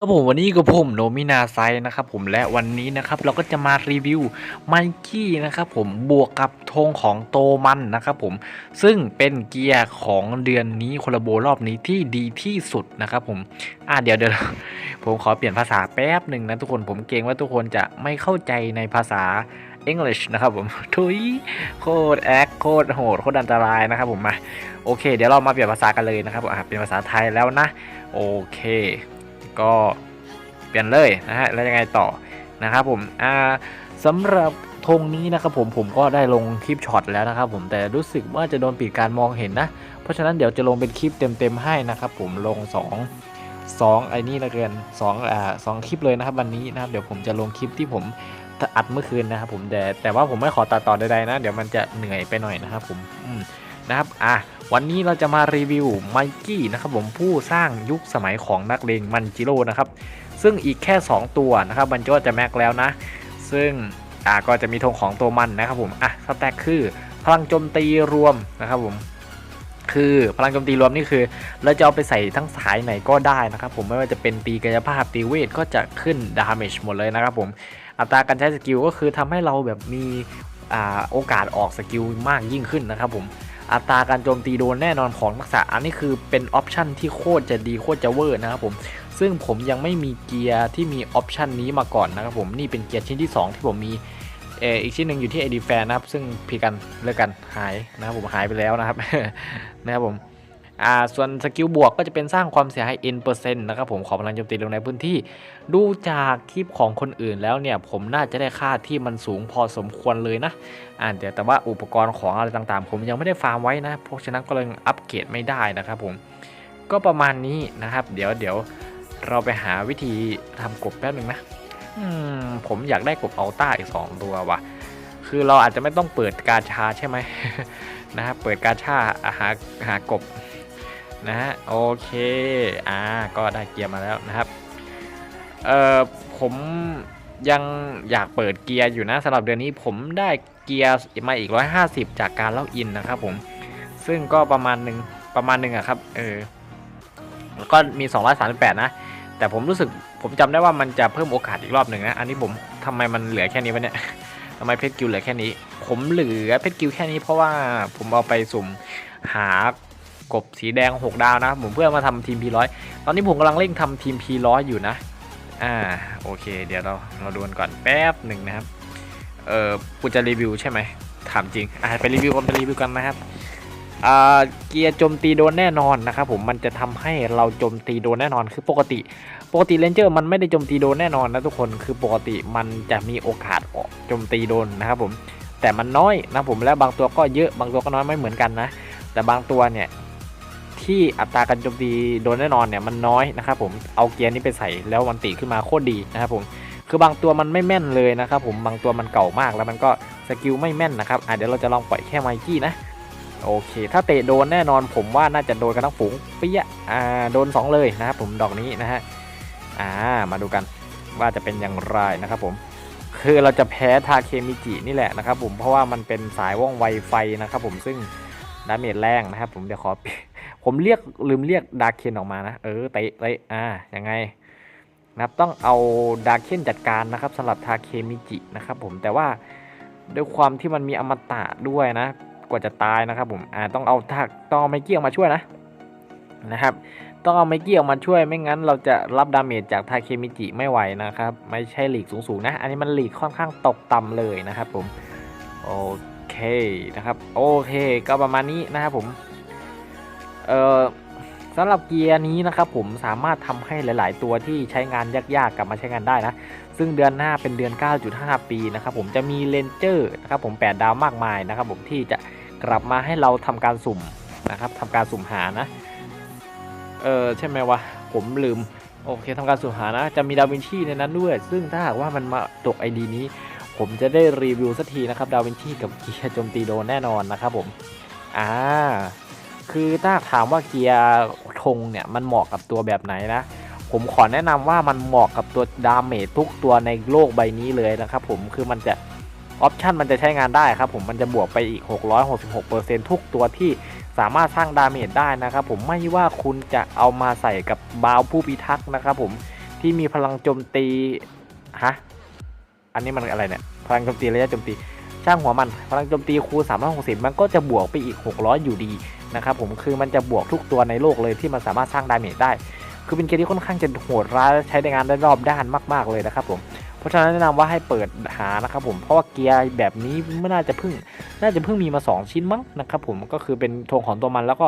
ครับผมวันนี้กับผมโนมินาไซนะครับผมและวันนี้นะครับเราก็จะมารีวิวไมกี้นะครับผมบวกกับธงของโตมันนะครับผมซึ่งเป็นเกียร์ของเดือนนี้โคลโบรอบนี้ที่ดีที่สุดนะครับผมอ่าเดี๋ยวเดี๋ยวผมขอเปลี่ยนภาษาแป๊บหนึ่งนะทุกคนผมเกรงว่าทุกคนจะไม่เข้าใจในภาษา English นะครับผมทุยโคตรแอคโคตรโหดโคตรอันตรายนะครับผมมาโอเค เดี๋ยวเรามาเปลี่ยนภาษากันเลยนะครับอ่าเป็นภาษาไทยแล้วนะโอเค ก็เปลี่ยนเลยนะฮะแล้วยังไงต่อนะครับผมอ่าสำหรับธงนี้นะครับผมผมก็ได้ลงคลิปช็อตแล้วนะครับผมแต่รู้สึกว่าจะโดนปิดการมองเห็นนะ เพราะฉะนั้นเดี๋ยวจะลงเป็นคลิปเต็มๆให้นะครับผมลง 2 2ไอ้นี่ละเกิน2อ่าสองคลิปเลยนะครับวันนี้นะครับเดี๋ยวผมจะลงคลิปที่ผมอัดเมื่อคืนนะครับผมแต่แต่ว่าผมไม่ขอตัดต่อใดๆนะ เดี๋ยวมันจะเหนื่อยไปหน่อยนะครับผมอืม นะครับอะวันนี้เราจะมารีวิวไมกี้นะครับผมผู้สร้างยุคสมัยของนักเลงมันจิโร่นะครับซึ่งอีกแค่ 2 ตัวนะครับมันก็จะแม็กแล้วนะ ซึ่งอ่าก็จะมีธงของตัวมันนะครับผมอะสแต็กคือพลังโจมตีรวมนะครับผมคือพลังโจมตีรวมนี่คือ เราจะเอาไปใส่ทั้งสายไหนก็ได้นะครับผมไม่ว่าจะเป็นตีกายภาพตีเวทก็จะขึ้นดาเมจหมดเลยนะครับผมอัตราการใช้สกิลก็คือทำให้เราแบบมีอ่าโอกาสออกสกิลมากยิ่งขึ้นนะครับผม อัตราการโจมตีโดนแน่นอนของนักษะอันนี้คือเป็นออปชันที่โคตรจะดีโคตรจะเวอร์นะครับผมซึ่งผมยังไม่มีเกียร์ที่มีออปชันนี้มาก่อนนะครับผมนี่เป็นเกียร์ชิ้นที่ 2 ที่ผมมีเอออีกชิ้นหนึ่งอยู่ที่ ID Fan นะครับ ซึ่งพีกันเลิกกันหายนะครับผมหายไปแล้วนะครับนะครับผม อ่าส่วนสกิลบวกก็จะเป็นสร้างความเสียหาย n เปอร์เซ็นต์นะครับผมขอพลังโจมตีลงในพื้นที่ ดูจากคลิปของคนอื่นแล้วเนี่ยผมน่าจะได้ค่าที่มันสูงพอสมควรเลยนะอ่าเดี๋ยวแต่ว่าอุปกรณ์ของอะไรต่างๆ ผมยังไม่ได้ฟาร์มไว้นะเพราะฉะนั้นก็เลยอัปเกรดไม่ได้นะครับผมก็ประมาณนี้นะครับ เดี๋ยวเดี๋ยวเราไปหาวิธีทำกบแป๊บหนึ่งนะอืมผมอยากได้กบอัลต้าอีก 2 ตัวว่ะ คือเราอาจจะไม่ต้องเปิดกาชาใช่ไหมนะครับเปิดกาชาหาหากบ นะฮะโอเคอ่าก็ได้เกียร์มาแล้วนะครับเอ่อผมยังอยากเปิดเกียร์อยู่นะสำหรับเดือนนี้ผมได้เกียร์มาอีก 150 จากการเล็อกอินนะครับผมซึ่งก็ประมาณหนึ่งประมาณหนึ่งอะครับเออแล้วก็มี 238 นะ แต่ผมรู้สึกผมจำได้ว่ามันจะเพิ่มโอกาสอีกรอบหนึ่งนะ อันนี้ผมทำไมมันเหลือแค่นี้วะเนี่ยทำไมเพชรกิลเหลือแค่นี้ ผมเหลือเพชรกิลแค่นี้เพราะว่าผมเอาไปสุ่มหา กบสีแดง 6 ดาวนะผมเพื่อมาทำทีม P100 ตอนนี้ผมกำลังเร่งทำทีม P100 อยู่นะ อ่าโอเค เดี๋ยวเราเราดูกันก่อนแป๊บหนึ่งนะครับ เออกูจะรีวิวใช่ไหมถามจริงอ่าไปรีวิวกันไปรีวิวกันนะครับอ่าเกียร์โจมตีโดนแน่นอนนะครับผมมันจะทำให้เราโจมตีโดนแน่นอนคือปกติ ปกติเลนเจอร์มันไม่ได้โจมตีโดนแน่นอนนะทุกคนคือปกติมันจะมีโอกาสออกโจมตีโดนนะครับผมแต่มันน้อยนะผมและบางตัวก็เยอะบางตัวก็น้อยไม่เหมือนกันนะ แต่บางตัวเนี่ย ที่อัตราการโจมตีโดนแน่นอนเนี่ยมันน้อยนะครับผมเอาเกียร์นี้ไปใส่แล้วมันตีขึ้นมาโคตรดีนะครับผมคือบางตัวมันไม่แม่นเลยนะครับผมบางตัวมันเก่ามากแล้วมันก็สกิลไม่แม่นนะครับอะเดี๋ยวเราจะลองปล่อยแค่ไมกี้นะโอเค ถ้าเตะโดนแน่นอนผมว่าน่าจะโดนกันทั้งฝูงเปี้ยะอ่าโดน 2 เลยนะครับผมดอกนี้นะฮะอ่ามาดูกันว่าจะเป็นอย่างไรนะครับผมคือเราจะแพ้ทาเคมิจินี่แหละนะครับผมเพราะว่ามันเป็นสายว่องไวไฟนะครับผมซึ่งดาเมจแรงนะครับผมเดี๋ยวขอ ผมเรียกลืมเรียกดาร์เคนออกมานะ เออเตะเตะอ่ายังไงนะครับต้องเอาดาร์เคนจัดการนะครับสำหรับทาเคมิจินะครับผมแต่ว่าด้วยความที่มันมีอมตะด้วยนะ กว่าจะตายนะครับผมอ่าต้องเอาทักต้องเอาไมกี้ออกมาช่วยนะนะครับ ต้องเอาไมกี้ออกมาช่วยไม่งั้น เราจะรับดาเมจจากทาเคมิจิไม่ไหวนะครับ ไม่ใช่หลีกสูงๆนะ อันนี้มันหลีกค่อนข้างตกต่ำเลยนะครับผมโอเคนะครับโอเคก็ประมาณนี้นะครับผม เอ่อสำหรับเกียร์นี้นะครับผมสามารถทำให้หลาย ๆ ตัวที่ใช้งานยาก ๆ กลับมาใช้งานได้นะ ซึ่งเดือนหน้าเป็นเดือน 9.5 ปีนะครับผมจะมีเลนเจอร์นะครับผม 8 ดาวมากมายนะครับผมที่จะกลับมาให้เราทำการสุ่มนะครับทำการสุ่มหานะ เออใช่ไหมวะ ผมลืม โอเคทำการสุ่มหานะ จะมีดาวินชีในนั้นด้วย ซึ่งถ้าหากว่ามันมาตกไอดีนี้ ผมจะได้รีวิวสักทีนะครับดาวินชีกับเกียร์โจมตีโดนแน่นอนนะครับผม อ่า คือถ้าถามว่าเกียร์ธงเนี่ยมันเหมาะกับตัวแบบไหนนะ ผมขอแนะนำว่ามันเหมาะกับตัวดาเมจทุกตัวในโลกใบนี้เลยนะครับผมคือมันจะออปชันมันจะใช้งานได้ครับผมมันจะบวกไปอีก 666%ทุกตัวที่สามารถสร้างดาเมจได้นะครับผมไม่ว่าคุณจะเอามาใส่กับบาวผู้พิทักษ์นะครับผมที่มีพลังโจมตีฮะอันนี้มันอะไรเนี่ยพลังโจมตีระยะโจมตีช่างหัวมันพลังโจมตีคูณ360 มันก็จะบวกไปอีก 600 อยู่ดี นะครับผมคือมันจะบวกทุกตัวในโลกเลยที่มันสามารถสร้างดาเมจได้ คือเป็นเกมที่ค่อนข้างจะโหดร้ายใช้ในงานได้รอบด้านมาก ๆเลยนะครับผมเพราะฉะนั้นแนะนำว่าให้เปิดหานะครับผมเพราะว่าเกียร์แบบนี้ไม่น่าจะเพิ่ง น่าจะเพิ่งมีมา 2 ชิ้นมั้งนะครับผมก็คือเป็นธงของตัวมันแล้วก็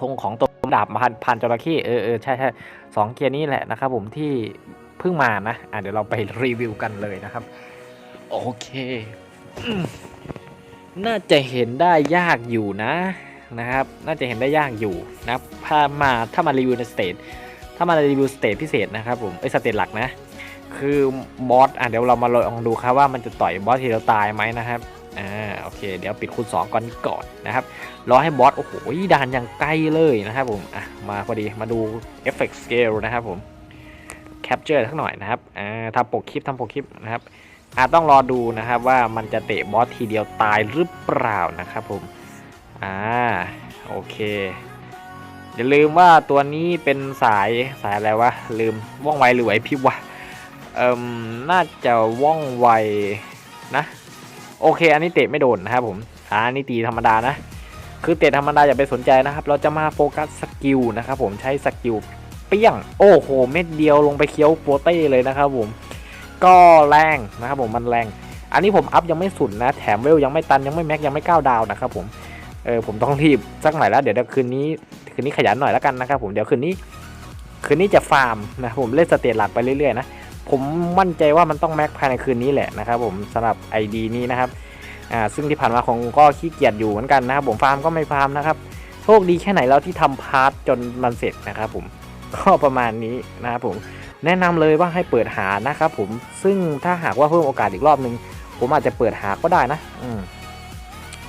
ธงของตัวดาบพันพันจระเข้เออเออใช่ใช่สองเกียร์นี้แหละนะครับผมที่เพิ่งมานะอะเดี๋ยวเราไปรีวิวกันเลยนะครับ โอเค น่าจะเห็นได้ยากอยู่นะนะครับ น่าจะเห็นได้ยากอยู่นะถ้ามาถ้ามารีวิวในสเตจถ้ามารีวิวสเตจพิเศษนะครับผมไอสเตจหลักนะ คือบอสอะเดี๋ยวเรามาลองดูครับว่ามันจะต่อยบอสที่เราตายไหมนะครับอ่าโอเค เดี๋ยวปิดคูณ2ก่อนก่อนนะครับรอให้บอสโอ้โหด่านอย่างไกล้เลยนะครับผมอะมาพอดีมาดูเอฟเฟกต์สเกลนะครับผมแคปเจอร์สักหน่อยนะครับอ่าทำปกคลิปทำปกคลิปนะครับ อาจต้องรอดูนะครับว่ามันจะเตะบอสทีเดียวตายหรือเปล่านะครับผม อ่า โอเค อย่าลืมว่าตัวนี้เป็นสายสายอะไรวะ ลืมว่องไวหรือไหวพริบวะ เอ่มน่าจะว่องไวนะ โอเค อันนี้เตะไม่โดนนะครับผม อ่านนี้ตีธรรมดานะ คือเตะธรรมดาอย่าไปสนใจนะครับ เราจะมาโฟกัสสกิลนะครับผม ใช้สกิลเปี้ยง โอ้โห เม็ดเดียวลงไปเคี้ยวโปเต้เลยนะครับผม ก็แรงนะครับผมมันแรง อันนี้ผมอัพยังไม่สุดนะ แถมเวลยังไม่ตันยังไม่แม็กยังไม่ก้าวดาวนะครับผมเออผมต้องรีบสักหน่อยแล้วเดี๋ยวคืนนี้คืนนี้ขยันหน่อยแล้วกันนะครับผมเดี๋ยวคืนนี้ คืนนี้จะฟาร์มนะผมเล่นสเตจหลักไปเรื่อยๆนะผมมั่นใจว่ามันต้องแม็กภายในคืนนี้แหละนะครับผมสำหรับ ID นี้นะครับอ่าซึ่งที่ผ่านมาคงก็ขี้เกียจอยู่เหมือนกันนะครับผมฟาร์มก็ไม่ฟาร์มนะครับโชคดีแค่ไหนแล้วที่ทำพาร์ทจนมันเสร็จนะครับผมก็ประมาณนี้นะครับผม แนะนำเลยว่าให้เปิดหานะครับผมซึ่งถ้าหากว่าเพิ่มโอกาสอีกรอบนึง ผมอาจจะเปิดหาก็ได้นะอืม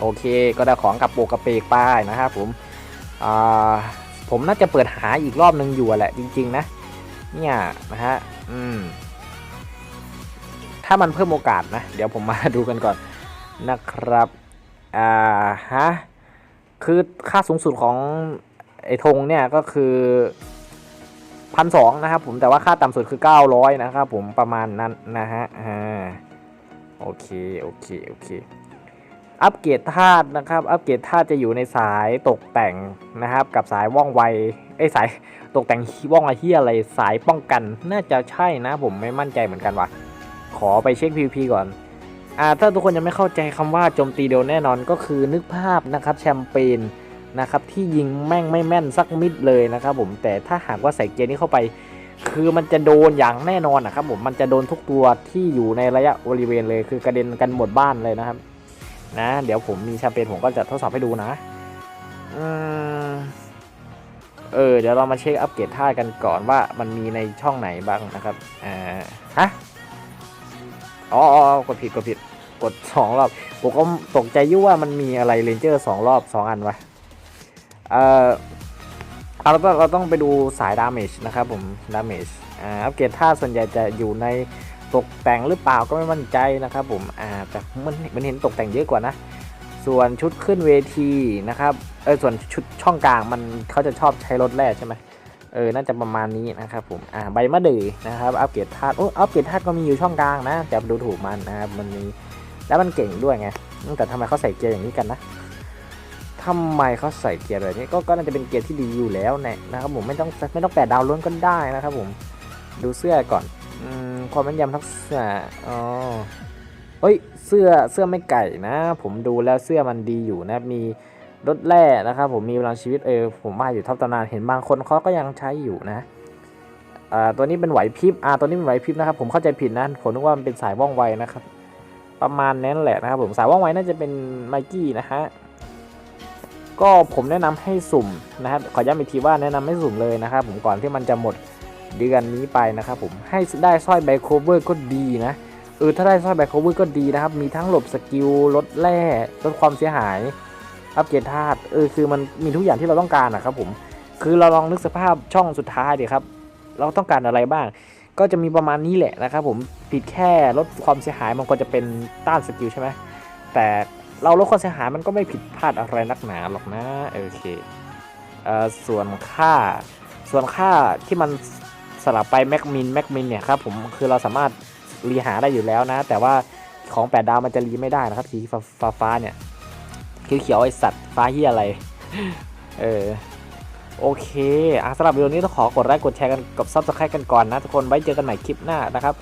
โอเค ก็ได้ของกับโปกกระเปกไปนะครับผมอ่าผมน่าจะเปิดหาอีกรอบนึงอยู่แหละจริง ๆ นะ เนี่ยนะฮะอืมถ้ามันเพิ่มโอกาสนะ เดี๋ยวผมมาดูกันก่อนนะครับอ่าฮะคือค่าสูงสุดของไอ้ธงเนี่ยก็คือ พันสองนะครับผมแต่ว่าค่าต่ำสุดคือ 900 นะครับผมประมาณนั้นนะฮะอ่าโอเคโอเคโอเคอัปเกรดธาตุนะครับ อัปเกรดธาตุจะอยู่ในสายตกแต่งนะครับ กับสายว่องไวไอ้สายตกแต่งว่องไอเฮียอะไรสายป้องกัน น่าจะใช่นะ ผมไม่มั่นใจเหมือนกันว่ะ ขอไปเช็ค PVP ก่อนอ่าถ้าทุกคนยังไม่เข้าใจคำว่าโจมตีเดียวแน่นอนก็คือนึกภาพนะครับแชมเปญ นะครับที่ยิงแม่งไม่แม่นสักมิดเลยนะครับผมแต่ถ้าหากว่าใส่เกียร์นี้เข้าไป คือมันจะโดนอย่างแน่นอนนะครับผมมันจะโดนทุกตัวที่อยู่ในระยะบริเวณเลยคือกระเด็นกันหมดบ้านเลยนะครับนะเดี๋ยวผมมีแชมเปญผมก็จะทดสอบให้ดูนะอเออเดี๋ยวเรามาเช็คอัปเกรดท่ากันก่อนว่ามันมีในช่องไหนบ้างนะครับอ่าฮะอ๋อกดผิดกดผิดกดสองรอบ ผมก็ตกใจยุ่ว่ามันมีอะไรเรนเจอร์สองรอบสองอันวะ เอ่อเอาเราต้องเราต้องไปดูสายดาเมจนะครับผมดาเมจอ่าอัปเกรดท่าส่วนใหญ่จะอยู่ในตกแต่งหรือเปล่าก็ไม่มั่นใจนะครับผมอ่าแต่มันมันเห็นตกแต่งเยอะกว่านะ ส่วนชุดขึ้นเวทีนะครับเออส่วนชุดช่องกลางมันเขาจะชอบใช้รถแร่ใช่ไหมเออน่าจะประมาณนี้นะครับผมอ่าใบมะเดื่อนะครับอัปเกรดธาตุโอ้อัปเกรดธาตุก็มีอยู่ช่องกลางนะแต่ดูถูกมันนะครับมันมีแล้วมันเก่งด้วยไงแต่ทำไมเขาใส่เกียร์อย่างนี้กันนะ ทำไมเขาใส่เกียร์แบบนี้ก็ก็น่าจะเป็นเกียร์ที่ดีอยู่แล้วแน่นะครับผมไม่ต้องไม่ต้องแปดดาวล้วนก็ได้นะครับผมดูเสื้อก่อนอความแม่นยำทักษะอ๋อเฮ้ยเสื้อเสื้อไม่ไก่นะ ผมดูแล้วเสื้อมันดีอยู่นะมีรถแร่นะครับผมมีพลังชีวิตเออผมว่าอยู่ท็อปตำนานเห็นบางคนเขาก็ยังใช้อยู่นะอ่าตัวนี้เป็นไหวพริบอ่าตัวนี้เป็นไหวพริบนะครับผมเข้าใจผิดนะผมนึกว่ามันเป็นสายว่องไวนะครับ ประมาณนั้นแหละนะครับผมสายว่องไวน่าจะเป็นไมกี้นะฮะ ก็ผมแนะนำให้สุ่มนะครับขอย้ำอีกทีว่าแนะนำให้สุ่มเลยนะครับผมก่อนที่มันจะหมดเดือนนี้ไปนะครับผมให้ได้สร้อยไบโคเวอร์ก็ดีนะเออถ้าได้สร้อยแบคโคเวอร์ก็ดีนะครับ มีทั้งหลบสกิลลดแร่ลดความเสียหาย อัปเกรดธาตุเออคือมันมีทุกอย่างที่เราต้องการนะครับผมคือเราลองนึกสภาพช่องสุดท้ายดิครับ เราต้องการอะไรบ้าง ก็จะมีประมาณนี้แหละนะครับผมผิดแค่ลดความเสียหายมันก็จะเป็นต้านสกิลใช่ไหมแต่ เราลดความเสียหายมันก็ไม่ผิดพลาดอะไรนักหนาหรอกนะโอเคเอ่อส่วนค่าส่วนค่าที่มันสลับไปแม็กมินแม็กมินเนี่ยครับผมคือเราสามารถรีหาได้อยู่แล้วนะ แต่ว่าของแปดดาวมันจะรีไม่ได้นะครับสีฟ้าฟ้าฟาเนี่ยเขียวไอสัตว์ฟ้าเฮียอะไรเออโอเคอะสำหรับวิดีโอนี้ต้องขอกดไลค์กดแชร์กันกับซับสไครต์กันก่อนนะทุกคนไว้เจอกันใหม่คลิปหน้านะครับ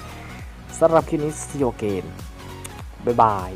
สำหรับคลิปนี้ see you again บ๊ายบาย